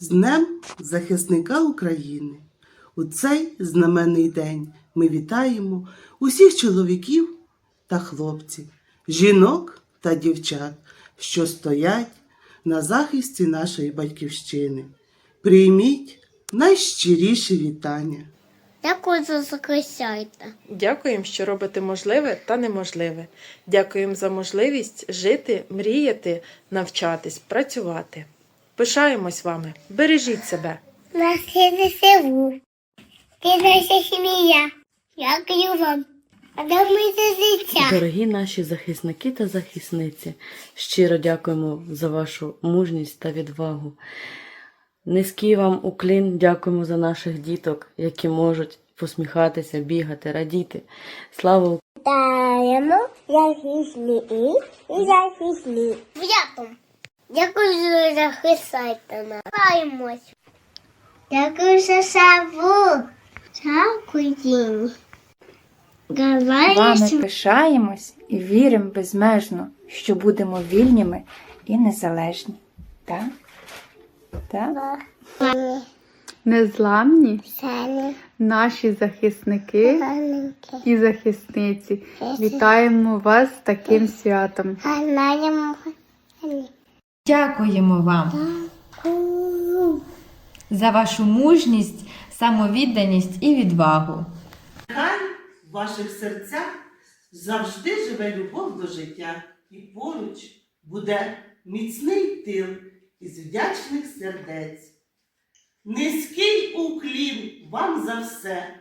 З Днем захисника України. У цей знаменний день ми вітаємо усіх чоловіків та хлопців, жінок та дівчат, що стоять на захисті нашої батьківщини. Прийміть найщиріші вітання. Дякую за захищайте. Дякуємо, що робите можливе та неможливе. Дякуємо за можливість жити, мріяти, навчатись, працювати. Пишаємось вами. Бережіть себе. Нас є ЗСУ. Ти наша сім'я. Дякую вам. А ми життя. Дорогі наші захисники та захисниці, щиро дякуємо за вашу мужність та відвагу. Низький вам уклін, дякуємо за наших діток, які можуть посміхатися, бігати, радіти. Слава Вітаємо захисні і захисні. В'ятом. Дякую за захищайте нас. Вітаємось. Дякую за саву. Дякую. Давай Вами пишаємось і віримо безмежно, що будемо вільними і незалежні. Так? Так? Незламні наші захисники і захисниці. Вітаємо вас з таким святом. Дякуємо вам за вашу мужність, самовідданість і відвагу. Хай в ваших серцях завжди живе любов до життя, і поруч буде міцний тил із вдячних сердець. Низький уклін вам за все.